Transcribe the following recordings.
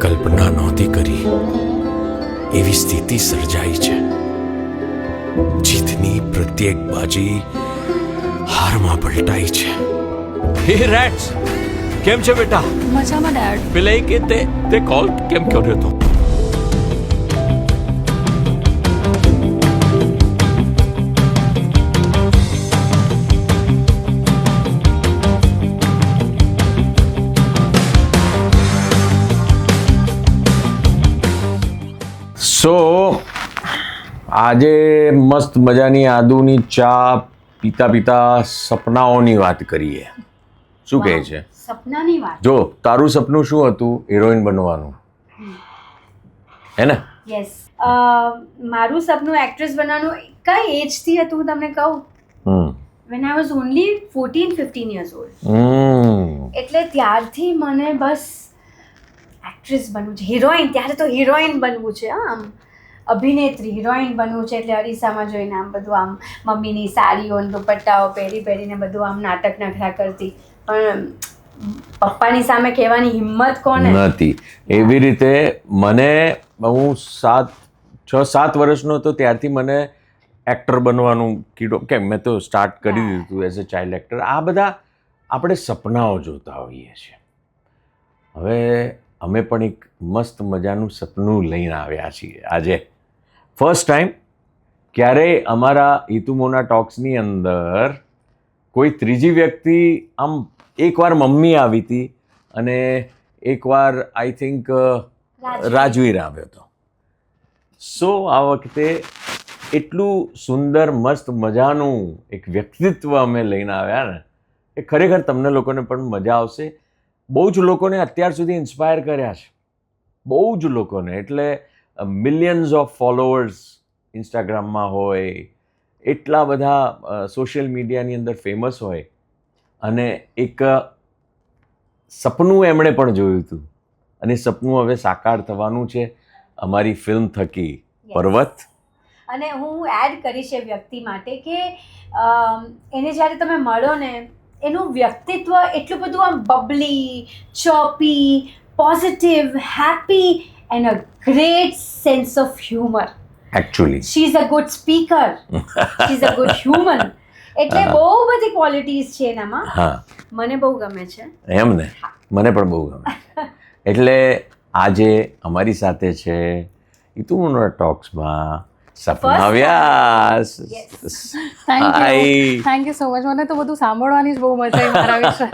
કલ્પના નહોતી કરી. એવી સ્થિતિ સર્જાઈ છે. જીતની પ્રત્યેક બાજી હારમાં પલટાઈ છે. હે રેટ્સ કેમ છે બેટા? મજામાં ડેડ. પેલા એ કે તે તે કોલ કેમ કર્યો હતો સો આજે મસ્ત મજાની આદુની ચા પીતા પીતા સપનાઓની વાત કરીએ. શું કહે છે? સપનાની વાત? જો તારું સપનું શું હતું? હિરોઈન બનવાનું. હે ને? યસ મારું સપનું એક્ટ્રેસ બનવાનું કઈ એજથી હતું હું તમને કહું? હમ. When I was only fourteen fifteen years old એટલે ત્યારથી મને બસ એક્ટ્રેસ બનવું છે હિરોઈન ત્યારે તો હિરોઈન બનવું છે હા, આમ. અભિનેત્રી હિરોઈન બનવું છે એટલે અરીસામાં જોઈને આમ બધું આમ મમ્મીની સાડીઓ દુપટ્ટાઓ પહેરી પહેરીને બધું આમ નાટક નખરા કરતી. પણ પપ્પાની સામે કહેવાની હિંમત કોને? નથી. એવી રીતે મને હું સાત છ સાત વર્ષનો હતો ત્યારથી મને એક્ટર બનવાનું કીડો કેમ મેં તો સ્ટાર્ટ કરી દીધું એઝ અ ચાઇલ્ડ એક્ટર. આ બધા આપણે સપનાઓ જોતા હોઈએ છીએ. હવે અમે પણ એક મસ્ત મજાનું સપનું લઈને આવ્યા છીએ આજે. ફર્સ્ટ ટાઈમ ક્યારેય અમારા હિતુમોના ટોક્સની અંદર કોઈ ત્રીજી વ્યક્તિ આમ એકવાર મમ્મી આવી હતી અને એકવાર આઈ થિંક રાજવીર. રાજવીર આવ્યો હતો. સો આ વખતે એટલું સુંદર મસ્ત મજાનું એક વ્યક્તિત્વ અમે લઈને આવ્યા ને એ ખરેખર તમને લોકોને પણ મજા આવશે. બહુ જ લોકોને અત્યાર સુધી ઇન્સ્પાયર કર્યા છે. બહુ જ લોકોને. એટલે મિલિયન્સ ઓફ ફોલોઅર્સ ઇન્સ્ટાગ્રામમાં હોય એટલા બધા સોશિયલ મીડિયાની અંદર ફેમસ હોય. અને એક સપનું એમણે પણ જોયું હતું. અને સપનું હવે સાકાર થવાનું છે અમારી ફિલ્મ થકી. પર્વત. અને હું એડ કરીશ એ વ્યક્તિ માટે કે એને જ્યારે તમે મળો ને એનું વ્યક્તિત્વ એટલું બધું આમ bubbly chirpy positive happy and a great sense of humour actually she is a good speaker she is a good human એટલે બહુ બધી ક્વોલિટીઝ છે એનામાં. હા. મને બહુ ગમે છે. એમ ને મને પણ બહુ ગમે. એટલે આજે અમારી સાથે છે ઇતુમોના ટોક્સમાં Sapna Vyas. Thank you thank you so much મને તો બધું સાંભળવાની જ બહુ મજા આવી મારા વિશે.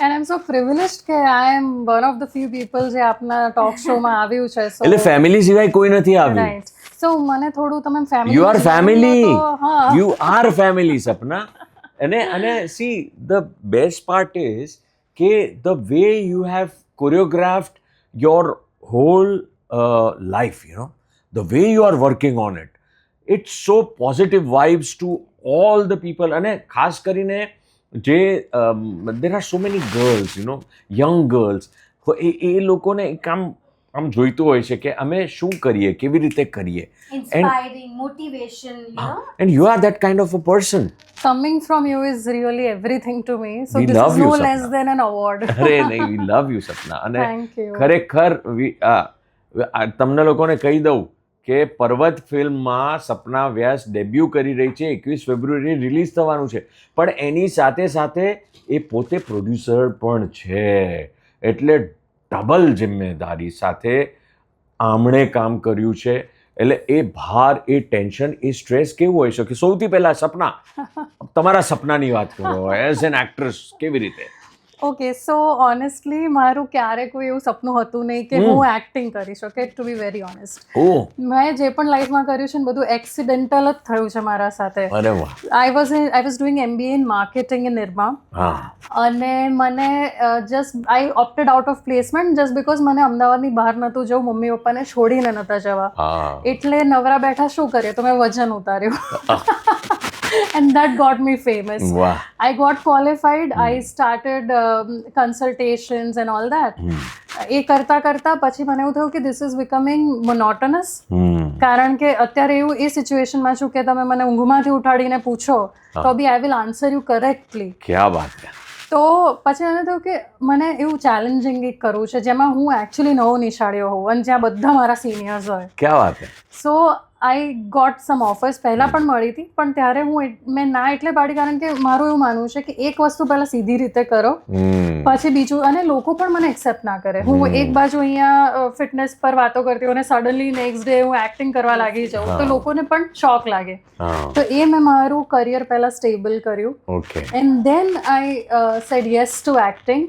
And I am so privilege કે I am one of the few people જે આપના ટોક શોમાં આવ્યું છે. સો એટલે ફેમિલી સિવાય કોઈ નથી આવ્યું? સો મને થોડું તમે ફેમિલી યુ આર ફેમિલી હા. You are family Sapna. અને અને see the best part is કે the way you have choreographed your whole life you know the way you are working on it it's so positive vibes to all the people અને ખાસ કરીને જે there are so many girls you know young girls એ એ લોકોને એક આમ આમ જોઈતું હોય છે કે અમે શું કરીએ કેવી રીતે કરીએ and motivation you are that kind of a person of a coming from you is really everything to me so this is no less than an award અરે નહીં વી લવ યુ સપના અને ખરેખર તમને લોકોને કહી દઉં કે પર્વત ફિલ્મમાં સપના વ્યાસ ડેબ્યુ કરી રહી છે એકવીસ ફેબ્રુઆરી રિલીઝ થવાનું છે. પણ એની સાથે સાથે એ પોતે પ્રોડ્યુસર પણ છે. એટલે ડબલ જિમ્મેદારી સાથે આમણે કામ કર્યું છે. એટલે એ ભાર એ ટેન્શન એ સ્ટ્રેસ કેવું હોઈ શકે? સૌથી પહેલાં સપના. તમારા સપનાની વાત કરો. એઝ એન એક્ટ્રેસ કેવી રીતે? ઓકે સો ઓનેસ્ટલી મારું ક્યારે કોઈ એવું સપનું હતું નહીં કે હું એક્ટિંગ કરીશ okay to be very honest મેં જે પણ લાઈફમાં કર્યું છે ને બધું એક્સિડેન્ટલ જ થયું છે મારા સાથે. I was I was doing MBA in marketing in Nirma અને મને just I opted out of placement just because મને અમદાવાદની બહાર નહોતું જવું મમ્મી પપ્પાને છોડીને નહોતા જવા. એટલે નવરા બેઠા શું કરીએ? તો મેં વજન ઉતાર્યું. And that got me famous Wow. I got qualified. I started um, consultations and all that. એ કરતા કરતા પછી મને એવું થયું કે ધીસ ઇઝ બિકમિંગ મોનોટનસ કારણ કે અત્યારે એવું એ સિચ્યુએશનમાં છું કે તમે મને ઊંઘમાંથી ઉઠાડીને પૂછો તો બી I will answer you correctly ક્યા વાત છે તો પછી મને થયું કે મને એવું ચેલેન્જિંગ એક કરવું છે જેમાં હું એકચ્યુઅલી નવો નિશાળ્યો હોઉં અને જ્યાં બધા મારા સિનિયર્સ હોય ક્યાં વાત સો આઈ ગોટ સમ ઓફર્સ પહેલાં પણ મળી હતી, પણ ત્યારે હું મેં ના એટલે પાડી, કારણ કે મારું એવું માનવું છે કે એક વસ્તુ પહેલાં સીધી રીતે કરો. પછી બીજું અને લોકો પણ મને એક્સેપ્ટ ના કરે. હું એક બાજુ અહીંયા ફિટનેસ પર વાતો કરતી અને સડનલી નેક્સ્ટ ડે હું એક્ટિંગ કરવા લાગી જાઉં તો લોકોને પણ શોક લાગે. તો એ મેં મારું કરિયર પહેલાં સ્ટેબલ કર્યું. And then I said yes to acting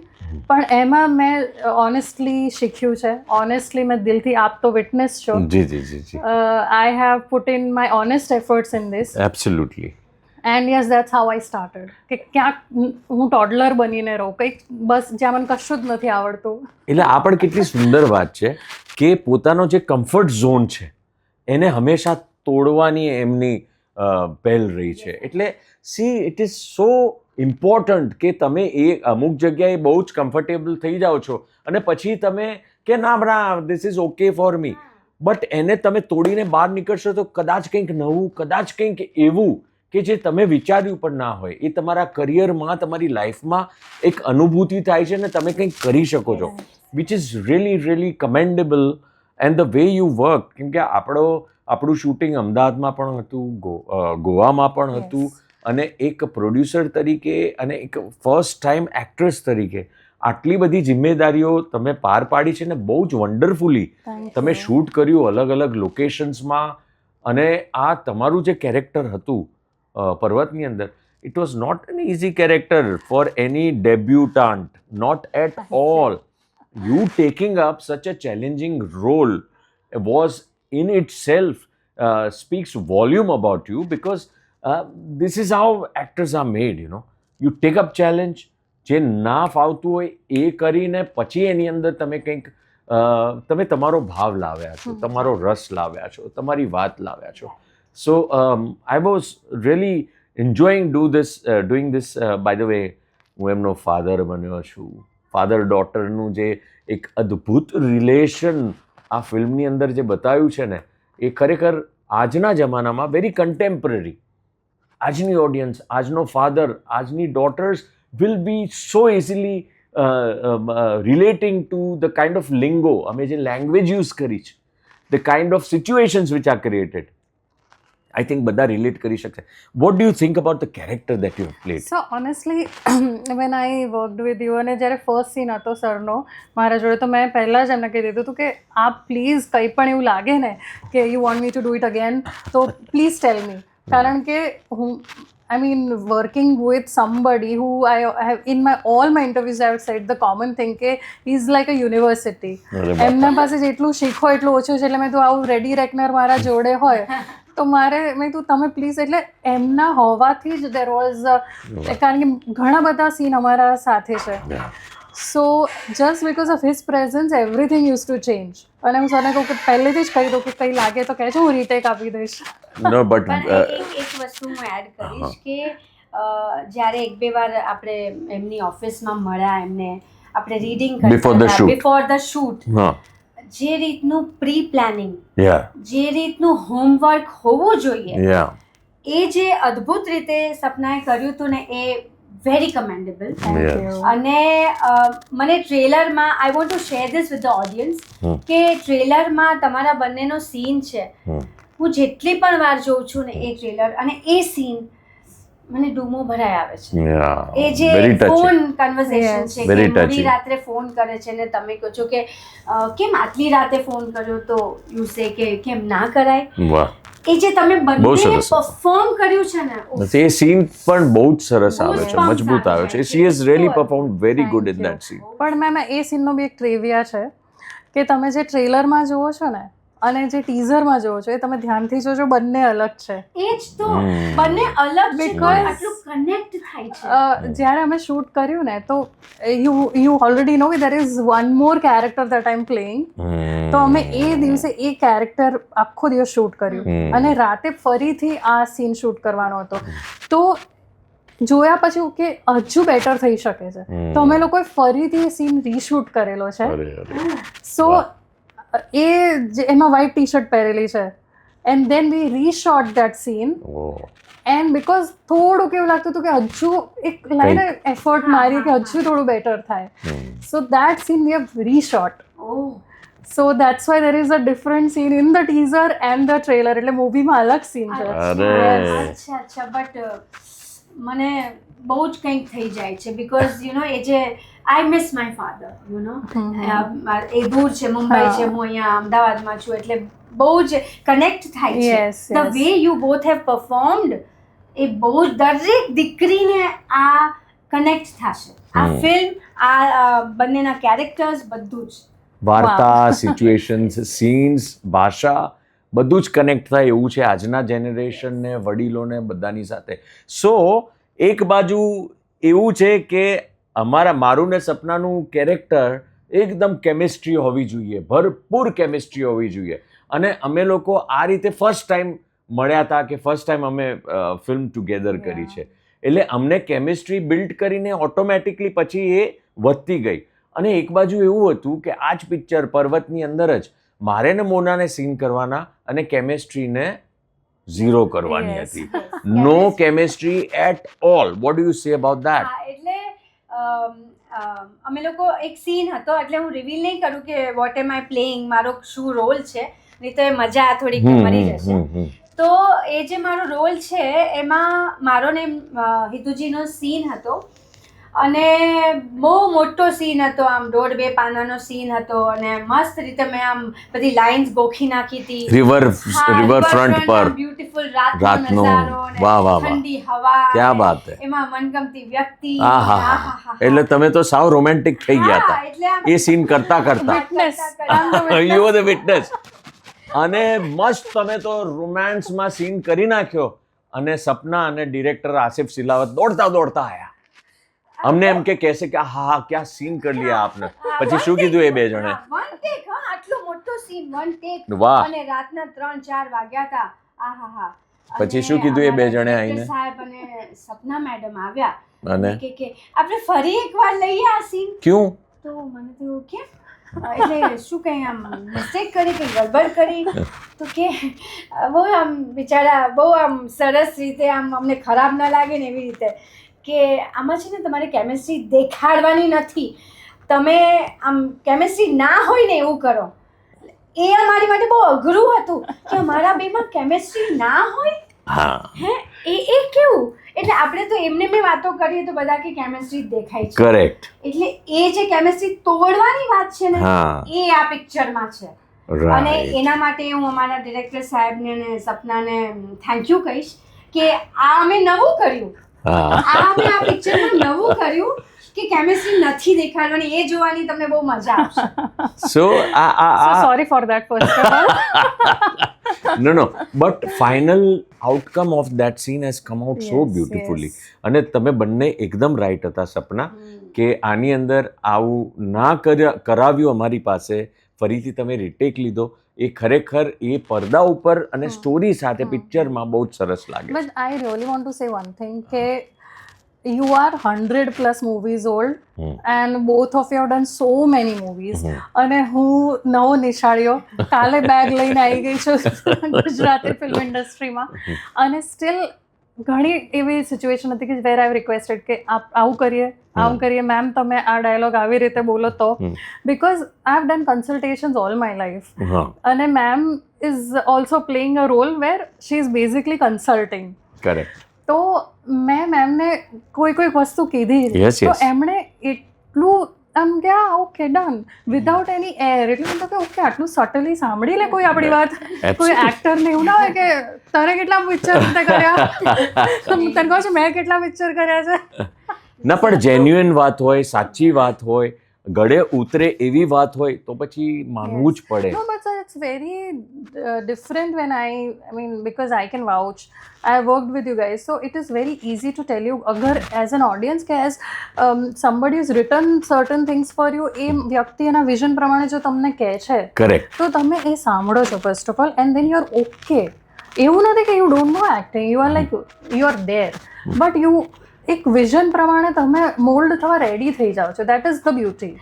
પણ એમાં મેં ઓનેસ્ટલી શીખ્યું છે. ઓનેસ્ટલી મેં દિલથી આપ તો વિટનેસ છો. જી જી જી I have put in my honest efforts in this absolutely and yes that's how I started કે ક્યાંક હું ટોડલર બનીને રહું. કંઈક બસ જ્યાં મને કશું જ નથી આવડતું. એટલે આ પણ કેટલી સુંદર વાત છે કે પોતાનો જે કમ્ફર્ટ ઝોન છે, એને હંમેશા તોડવાની એમની પહેલ રહી છે. એટલે see it is so important કે તમે એ અમુક જગ્યાએ બહુ જ કમ્ફર્ટેબલ થઈ જાઓ છો. અને પછી તમે કે ના ના this is okay for me but એને તમે તોડીને બહાર નીકળશો તો કદાચ કંઈક નવું, કદાચ કંઈક એવું કે જે તમે વિચાર્યું પણ ના હોય એ તમારા કરિયરમાં તમારી લાઈફમાં એક અનુભૂતિ થાય છે ને તમે કંઈક કરી શકો છો. Which is really really commendable and the way you work કેમ કે આપણો આપણું શૂટિંગ અમદાવાદમાં પણ હતું ગોવામાં પણ હતું. અને એક પ્રોડ્યુસર તરીકે અને એક ફર્સ્ટ ટાઈમ એક્ટ્રેસ તરીકે આટલી બધી જિમ્મેદારીઓ તમે પાર પાડી છે ને બહુ જ વન્ડરફુલી તમે શૂટ કર્યું અલગ અલગ લોકેશન્સમાં અને આ તમારું જે કેરેક્ટર હતું પર્વતની અંદર it was not an easy character for any debutante not at. All you taking up such a challenging role was in itself uh, speaks volume about you because uh, this is how actors are made you know you take up challenge જે ના ફાવતું હોય એ કરીને પછી એની અંદર તમે કંઈક અ, તમે તમારો ભાવ લાવ્યા છો. તમારો રસ લાવ્યા છો તમારી વાત લાવ્યા છો so I enjoying do this, do doing this. Uh, by the way હું એમનો ફાધર બન્યો છું ફાધર ડોટરનું જે એક અદ્ભુત રિલેશન આ ફિલ્મની અંદર જે બતાવ્યું છે ને એ ખરેખર આજના જમાનામાં વેરી કન્ટેમ્પરરી આજની ઓડિયન્સ આજનો ફાધર આજની daughters will be so easily relating to the kind of lingo અમે જે લેંગ્વેજ યુઝ કરી છે the kind of situations which are created I think બધા રિલેટ કરી શકશે. What do you think about the character that you played so honestly when I worked with you અને જ્યારે first scene હતો સરનો મારા જોડે તો મેં પહેલાં જ એમને કહી દીધું હતું કે આપ પ્લીઝ કંઈ પણ એવું લાગે ને કે you want me to do it again તો પ્લીઝ ટેલ મી કારણ કે હું I mean working with somebody who I have in my all my interviews I said the common thing કે ઇઝ લાઈક અ યુનિવર્સિટી એમના પાસે જેટલું શીખો એટલું ઓછું છે એટલે મેં તો આવું રેડી રેકનર મારા જોડે હોય તો મારે મેં તું તમે પ્લીઝ એટલે એમના હોવાથી જ દેર વોઝ કારણ કે ઘણા બધા સીન અમારા સાથે છે. So just because of his presence everything use to change અને હું સરને કહું કે પહેલેથી જ કહી દઉં કે કંઈ લાગે તો કહેજો હું રીટેક આપી દઈશ. નો બટ એક એક વસ્તુ હું એડ કરીશ કે જ્યારે એક બે વાર આપણે એમની ઓફિસમાં મળ્યા એમને આપણે reading before the shoot before the shoot હા. જે રીતનું પ્રી પ્લાનિંગ જે રીતનું હોમવર્ક હોવું જોઈએ એ જે અદ્ભુત રીતે સપનાએ કર્યું હતું ને એ વેરી કમેન્ડેબલ અને મને ટ્રેલરમાં I want to share this with the audience કે ટ્રેલરમાં તમારા બંનેનો સીન છે. હું જેટલી પણ વાર જોઉં છું ને એ ટ્રેલર અને એ સીન મને ડૂમો ભરાય આવે છે. એ જે ફોન કન્વર્સેશન છે કે મોડી રાત્રે ફોન કરે છે ને તમે કહો છો કે કેમ આટલી રાતે ફોન કર્યો તો યુ સે કે કેમ ના કરાય? એ જે તમે બહુ બંને પરફોર્મ કર્યું છે ને તે એ સીન પણ બહુ જ સરસ આવે છે મજબૂત આવે છે. She see is really perform very good in that scene પણ મેમ એ સીનનો બી એક ટ્રેવિયા છે કે તમે જે ટ્રેલરમાં જુઓ છો ને અને જે ટીઝરમાં જોવો છો એ તમે ધ્યાનથી જોજો બંને અલગ છે. એ જ તો બંને અલગ છે આટલું કનેક્ટ થાય છે. જ્યારે અમે શૂટ કર્યું ને તો યુ યુ ઓલરેડી નો કે there is one more character that I am playing તો અમે એ દિવસે એ કેરેક્ટર આખો દિવસ શૂટ કર્યું. અને રાતે ફરીથી આ સીન શૂટ કરવાનો હતો. તો જોયા પછી કે હજુ બેટર થઈ શકે છે. તો અમે લોકોએ ફરીથી એ સીન રીશૂટ કરેલો છે. સો. એ જે એમાં વ્હાઇટ ટી શર્ટ પહેરેલી છે. And then we reshot that scene and because થોડુંક એવું લાગતું હતું કે હજુ એક લાઈને એફર્ટ મારી કે હજુ થોડું બેટર થાય. So that scene we have reshot oh so that's why there is a different scene in the teaser and the trailer એટલે મૂવીમાં અલગ સીન છે. અચ્છા અચ્છા. બટ મને બહુ જ કંઈક થઈ જાય છે. બિકોઝ યુ નો એ જે I miss my father you know એ દૂર છે મુંબઈ છે હું. અહીંયા અમદાવાદમાં છું એટલે બહુ જ કનેક્ટ થાય છે. The way you both have performed એ બહુ જ દરેક દીકરીને આ કનેક્ટ થશે. આ ફિલ્મ આ બંનેના કેરેક્ટર્સ બધું જ. વાર્તા સિચ્યુએશન્સ સીન્સ ભાષા બધું જ કનેક્ટ થાય એવું છે આજના જનરેશનને વડીલોને બધાની સાથે. સો એક બાજુ એવું છે કે અમારા મારું ને સપનાનું કેરેક્ટર એકદમ કેમિસ્ટ્રી હોવી જોઈએ ભરપૂર કેમિસ્ટ્રી હોવી જોઈએ. અને અમે લોકો આ રીતે ફર્સ્ટ ટાઈમ મળ્યા હતા કે ફર્સ્ટ ટાઈમ અમે ફિલ્મ ટુગેધર કરી છે. એટલે અમને કેમિસ્ટ્રી બિલ્ડ કરીને ઓટોમેટિકલી પછી એ વધતી ગઈ. અને એક બાજુ એવું હતું કે આ જ પિક્ચર પર્વતની અંદર જ મારે ને મોનાને સીન કરવાના અને કેમેસ્ટ્રીને ઝીરો કરવાની હતી. No chemistry at all what do you say about that એટલે અમ, લોકો એક સીન હતો એટલે હું રિવીલ નહીં કરું કે વોટ એમ આઈ પ્લેઇંગ મારો શું રોલ છે નહીં તો એ મજા થોડીક મરી જશે. તો એ જે મારો રોલ છે એમાં મારો ને હિતુજીનો સીન હતો અને બહુ મોટો સીન હતો આમ દોઢ બે પાનાનો સીન હતો અને મસ્ત રીતે મેં આમ બધી લાઇન્સ ગોખી નાખી હતી. રિવર રિવર ફ્રન્ટ પર. બ્યુટીફુલ રાતનો વાહ, વાહ, વાહ. ઠંડી હવા ક્યાં વાત હે? એમાં મનગમતી વ્યક્તિ. આહા. એટલે તમે તો સાવ રોમેન્ટિક થઈ ગયા હતા. એ સીન કરતા કરતા. યુ આર ધ વિટનેસ અને મસ્ત તમે તો રોમાન્સમાં સીન કરી નાખ્યો. અને સપના અને ડિરેક્ટર આસિફ સિલાવત દોડતા દોડતા આયા. અમને એમ કે કહેશે કે હા હા ક્યાં સીન કરી लिया આપને પછી શું કીધું એ બે જણે હા, one take, હા, આટલો મોટો સીન વન ટેક વાહ અને રાતના ત્રણ ચાર વાગ્યા હતા આહાહા. પછી અને શું કીધું એ બે અમારા જણે director આઈને? સાહેબ અને સપના મેડમ આવ્યા અને કે કે આપણે ફરી એકવાર લઈએ આ સીન ક્યું તો મને તો એવું કેમ અ, એટલે શું કંઈ આમ મિસ્ટેક કરી કંઈ ગડબડ કરી તો કે અ, બહુ આમ બિચારા બહુ આમ સરસ રીતે આમ અમને ખરાબ ન લાગે ને એવી રીતે કે આમાં છે ને તમારે કેમેસ્ટ્રી દેખાડવાની નથી. તમે આમ કેમેસ્ટ્રી ના હોય ને એવું કરો. એ અમારી માટે બહુ અઘરું હતું કે અમારા બેમાં કેમેસ્ટ્રી ના હોય? હા. એ એ કેવું? એટલે આપણે તો એમને મેં વાતો કરીએ તો બધા કે કેમેસ્ટ્રી દેખાય છે. કરેક્ટ એટલે એ જે કેમેસ્ટ્રી તોડવાની વાત છે ને એ આ પિક્ચરમાં છે. અને એના માટે હું અમારા ડિરેક્ટર સાહેબને અને સપનાને થેન્ક યુ કહીશ કે આ અમે નવું કર્યું. આ આ પિક્ચરમાં નવું કર્યું કે કેમિસ્ટ્રી નથી દેખાડવાની એ જોવાની તમને બહુ મજા આવશે. So ah ah ah sorry for that first of all no no but final outcome of that scene has come out so beautifully beautifully અને તમે બંને એકદમ રાઈટ હતા સપના કે આની અંદર આવું ના કર્યા કરાવ્યું અમારી પાસે ફરીથી તમે રિટેક લીધો. એ ખરેખર એ પડદા ઉપર અને સ્ટોરી સાથે પિક્ચરમાં બહુ જ સરસ લાગે but I really want to say one thing કે are 100 plus movies old હમ. and both of you have done so many અને હું નવો નિશાળ્યો કાલે બેગ લઈને આવી ગઈ છું ગુજરાતી ફિલ્મ ઇન્ડસ્ટ્રીમાં અને સ્ટીલ ઘણી એવી સિચ્યુએશન હતી કે વેર આઈ રિક્વેસ્ટેડ કે આપ આવું કરીએ આમ કરીએ મેમ તમે આ ડાયલોગ આવી રીતે બોલો તો. Because I have done consultations all my life અને ma'am is also playing a role where she is basically consulting correct તો મેં મેમને કોઈ કોઈ વસ્તુ કીધી તો એમણે એટલું આમ કે આ okay done without any air એટલે મને કે ઓકે આટલું સટલી સાંભળી લે કોઈ આપણી વાત કોઈ એક્ટર ને એવું ના હોય કે તારે કેટલા પિક્ચર કર્યા? તને કહું છું મેં કેટલા પિક્ચર કર્યા છે? ના પણ જેન્યુઅન વાત હોય સાચી વાત હોય ગળે ઉતરે એવી વાત હોય તો પછી માનવું જ પડે. It's very uh, different when I, I mean, because I can vouch. I worked with you guys, so it is very easy to tell you. Agar as an audience, કે as um, somebody has written certain things for you, એ વ્યક્તિ એના vision પ્રમાણે જો તમને કહે છે correct તો તમે એ સાંભળો છો first of all and then you are okay એવું નથી કે you don't know acting you are like you are there but you એક વિઝન પ્રમાણે તમે મોલ્ડ થવા રેડી થઈ જાઓ છો that is the beauty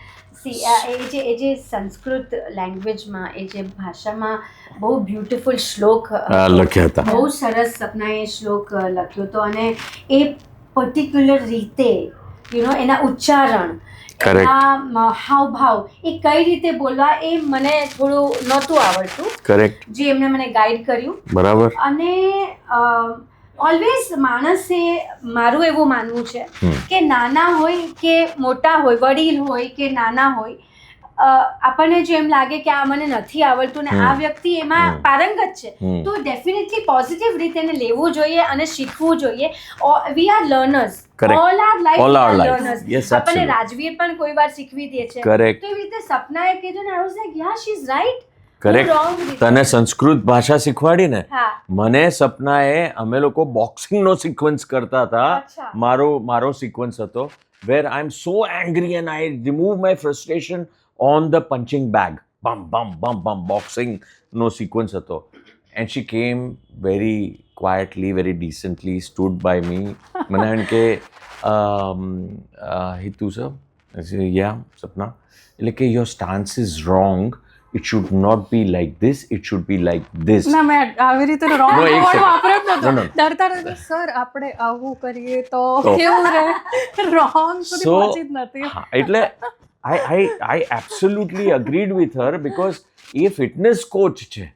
see એ જે એ જે સંસ્કૃત લેંગ્વેજમાં એ જે ભાષામાં બહુ બ્યુટિફુલ શ્લોક લખ્યા હતા. બહુ સરસ સપનાએ શ્લોક લખ્યો હતો. અને એ પર્ટિક્યુલર રીતે યુ નો એના ઉચ્ચારણ એના હાવભાવ એ કઈ રીતે બોલવા એ મને થોડું નહોતું આવડતું. કરેક્ટ જે એમણે મને ગાઈડ કર્યું. બરાબર. અને ઓલવેઝ માણસે મારું એવું માનવું છે કે નાના હોય કે મોટા હોય વડીલ હોય કે નાના હોય આપણને જો એમ લાગે કે આ મને નથી આવડતું ને આ વ્યક્તિ એમાં પારંગત છે તો ડેફિનેટલી પોઝિટિવ રીતે એને લેવું જોઈએ અને શીખવું જોઈએ. We are learners all our life our learners આપણને રાજવીર પણ કોઈ વાર શીખવી દે છે. તો એવી રીતે સપનાએ કીધું ને I was like ya she is right correct તને સંસ્કૃત ભાષા શીખવાડી ને હા મને સપનાએ અમે લોકો બોક્સિંગનો સિક્વન્સ કરતા હતા અચ્છા. મારો મારો સિક્વન્સ હતો where I am so angry and I remove my frustration on the punching bag બમ બમ બમ બમ બોક્સિંગનો સિક્વન્સ હતો and she came very quietly very decently stood by me મને એમ કે હિતુ સર યા સપના એટલે કે your stance is wrong it should not be like this it should be like this ના મેં આવી રીતે રોંગ વર્ડ વાપર્યો જ નતો. ડરતા ડરતા સર આપણે આવું કરીએ તો. કેવું રહે? રોંગ સુધી પહોંચી જ નથી. એટલે I I I absolutely agreed with her because A fitness coach છે.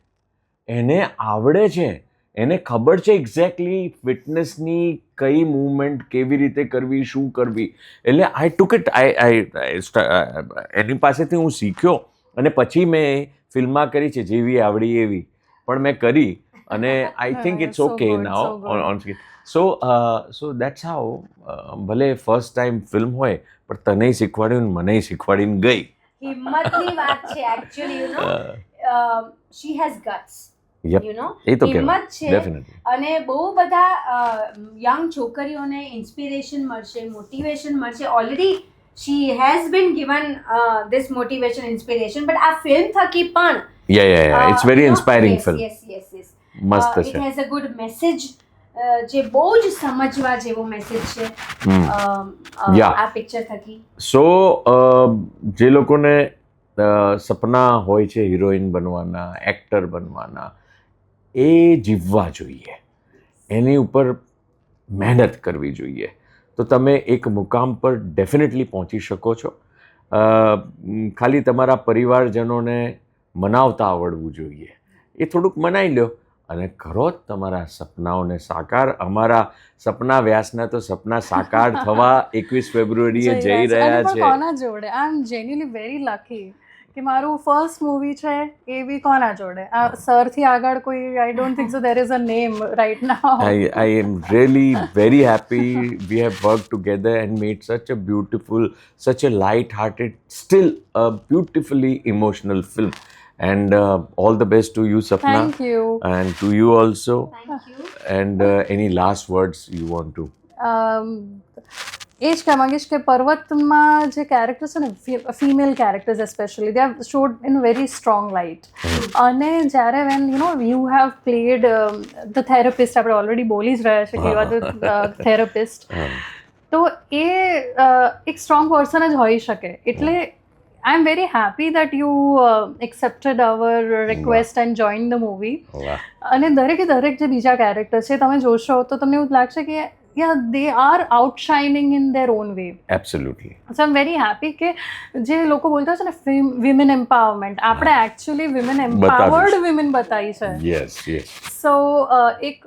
એને આવડે છે. એને ખબર છે એક્ઝેક્ટલી ફિટનેસની કઈ મૂવમેન્ટ કેવી રીતે કરવી શું કરવી. એટલે આઈ ટુક ઇટ આઈ આઈ એની પાસેથી હું શીખ્યો. અને પછી મેં ફિલ્મમાં કરી છે જેવી આવડી એવી. પણ મેં કરી અને I think it's okay good. On screen so so that's how ભલે ફર્સ્ટ ટાઈમ ફિલ્મ હોય પણ તને શીખવાડ્યું ને મને શીખવાડીને ગઈ. હિંમતની વાત છે actually you know she has guts you know એ તો કહેવાય હિંમત છે ડેફિનેટલી અને બહુ બધા યંગ છોકરીઓને ઇન્સ્પિરેશન મળશે મોટિવેશન મળશે. Already she has been given this motivation inspiration but આ ફિલ્મ થકી પણ ya ya ya it's very inspiring film yes yes yes મસ્ત ઇટ છે હેઝ અ ગુડ મેસેજ જે બહુ જ સમજવા જેવો મેસેજ છે હમ અ, અ, Yeah. આ પિક્ચર થકી સો જે લોકોને અ, સપના હોય છે હિરોઈન બનવાના એક્ટર બનવાના એ જીવવા જોઈએ એની ઉપર મહેનત કરવી જોઈએ તો તમે એક મુકામ પર ડેફિનેટલી પહોંચી શકો છો. ખાલી તમારા પરિવારજનોને મનાવતા આવડવું જોઈએ. એ થોડુંક મનાઈ લો અને કરો જ તમારા સપનાઓને સાકાર. અમારા સપના વ્યાસના તો સપના સાકાર થવા એકવીસ ફેબ્રુઆરીએ જઈ રહ્યા છે. જોડે? I am genuinely very lucky કે મારું ફર્સ્ટ મૂવી છે એ બી કોના જોડે આ સરથી આગળ કોઈ I don't think so there is a name right now I, I am really very happy we have worked together and made such a beautiful, such a light-hearted, still a beautifully emotional film. And uh, all the best to you, Sapna, thank you and to you also. Thank you And uh, any last words you want to? એ જ કહેવા માંગીશ કે પર્વતમાં જે characters છે ને female characters especially they are showed in very strong light અને જ્યારે when you know you have played the therapist આપણે ઓલરેડી બોલી જ રહ્યા છે કે યુ આર ધ થેરપિસ્ટ તો એ એક સ્ટ્રોંગ પર્સન જ હોઈ શકે. એટલે I am very happy that you accepted our request and join the movie અને દરેકે દરેક જે બીજા કેરેક્ટર છે તમે જોશો તો તમને એવું લાગશે કે yeah they are outshining in their own way Absolutely. I am very happy કે જે લોકો બોલતા છે ને વિમેન એમ્પાવરમેન્ટ આપણે એકચ્યુઅલી વિમેન એમ્પાવર્ડ વિમેન બતાવી છે યસ યસ સો એક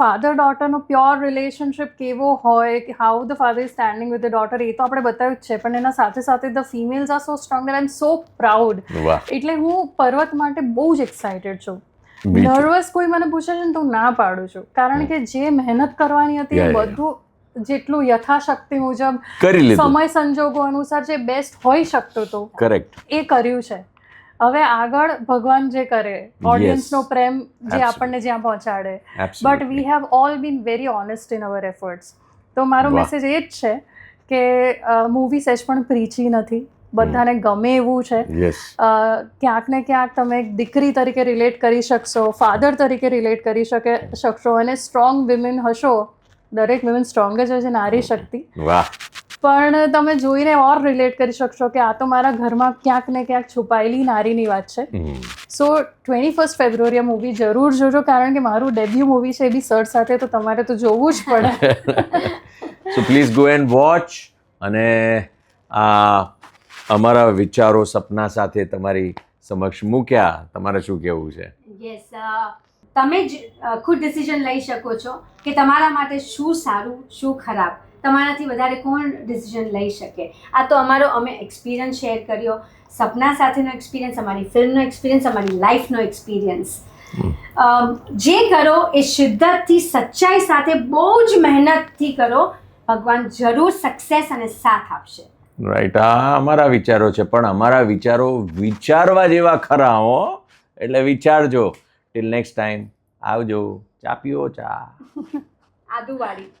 ફાધર ડોટરનો પ્યોર રિલેશનશિપ કેવો હોય કે how the father is standing with the daughter એ તો આપણે બતાવ્યું જ છે પણ એના સાથે સાથે the females are so strong I am so proud એટલે હું પર્વત માટે બહુ જ એક્સાઇટેડ છું. નર્વસ કોઈ મને પૂછે છે ને તો ના પાડું છું. કારણ કે જે મહેનત કરવાની હતી એ બધું જેટલું યથાશક્તિ મુજબ કરી લીધું. સમય સંજોગો અનુસાર જે બેસ્ટ હોઈ શકતું હતું કરેક્ટ એ કર્યું છે. હવે આગળ ભગવાન જે કરે ઓડિયન્સનો પ્રેમ જે આપણને જ્યાં પહોંચાડે. But we have all been very honest in our efforts તો મારો મેસેજ એ જ છે કે મૂવી સેજ પણ પ્રીચી નથી. બધાને ગમે એવું છે. ક્યાંક ને ક્યાંક તમે એક દીકરી તરીકે રિલેટ કરી શકશો ફાધર તરીકે રિલેટ કરી શકે શકશો અને સ્ટ્રોંગ વિમેન હશો. દરેક વિમેન સ્ટ્રોંગ જ હોય છે નારી શક્તિ. પણ તમે જોઈને ઓર રિલેટ કરી શકશો કે આ તો મારા ઘરમાં ક્યાંક ને ક્યાંક છુપાયેલી નારીની વાત છે. સો ટ્વેન્ટી ફર્સ્ટ ફેબ્રુઆરી આ મૂવી જરૂર જોજો કારણ કે મારું ડેબ્યુ મૂવી છે એ બી સર સાથે તો તમારે તો જોવું જ પડે. So please go and watch અને આ અમારા વિચારો સપના સાથે તમારી સમક્ષ મૂક્યા. તમારે શું કહેવું છે? યસ તમે જ ખુદ ડિસિઝન લઈ શકો છો કે તમારા માટે શું સારું શું ખરાબ. તમારાથી વધારે કોણ ડિસિઝન લઈ શકે? આ તો અમારો અમે એક્સપિરિયન્સ શેર કર્યો. સપના સાથેનો એક્સપિરિયન્સ અમારી ફિલ્મનો એક્સપિરિયન્સ અમારી લાઈફનો એક્સપિરિયન્સ જે કરો એ શિદ્દતથી સચ્ચાઈ સાથે બહુ જ મહેનતથી કરો. ભગવાન જરૂર સક્સેસ અને સાથ આપશે. રાઈટ આ અમારા વિચારો છે, પણ અમારા વિચારો વિચારવા જેવા ખરા હો. એટલે વિચારજો. ટિલ નેક્સ્ટ ટાઈમ આવજો. ચા પીઓ ચા. આદુવાળી.